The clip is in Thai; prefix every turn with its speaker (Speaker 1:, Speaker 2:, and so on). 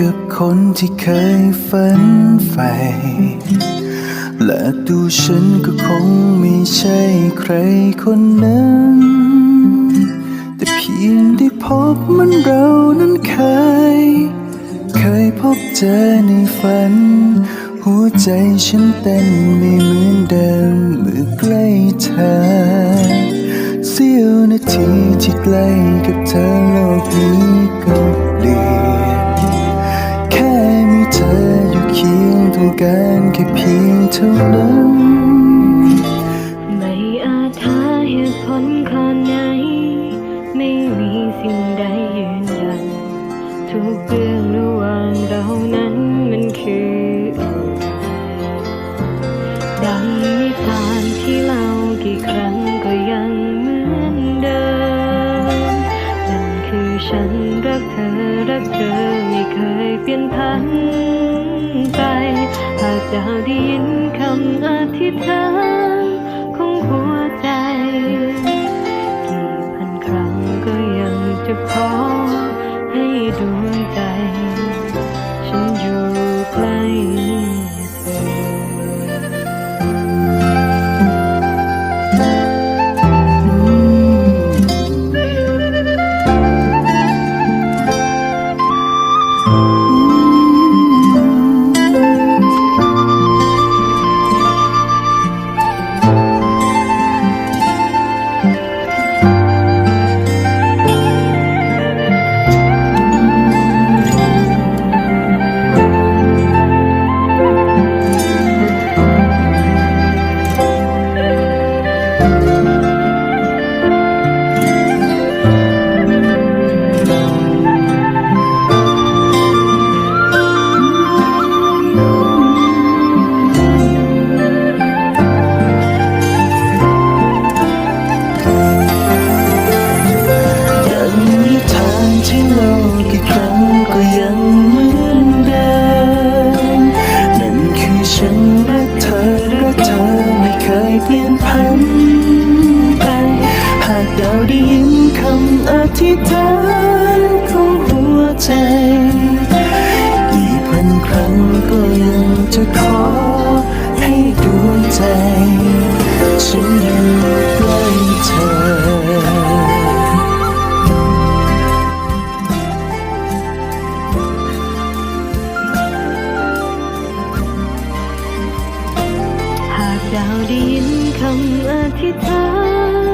Speaker 1: กับคนที่เคยฝันใฝ่และดูฉันก็คงไม่ใช่ใครคนนั้น แต่เพียงได้พบมันเรานั้นเคย เคยพบเจอในฝัน หัวใจฉันเต้นไม่เหมือนเดิมเมื่อใกล้เธอเสี้ยวนาทีที่ใกล้กับเธอโลกนี้ก็ การแค่เพียงเท่านั้น
Speaker 2: ไม่อาจหาเหตุผลข้อไหน ไม่มีสิ่งใดยืนยัน ทุกเรื่องระหว่างเรานั้นมันคืออะไรดังนิทานที่เล่ากี่ครั้งก็ยังเหมือนเดิม นั่นคือฉันรักเธอรักเธอไม่เคยเปลี่ยนพัน จะได้ยินคำอธิษฐาน
Speaker 1: เป
Speaker 2: ลี่ยนผันไป หากเราได้ยินคำอธิษฐานของหัวใจกี่พันครั้งก็ยังจะขอให้ดวงใจ ฉันอยู่ใกล้เธอ
Speaker 1: ดาวดิน ทำอธิษฐาน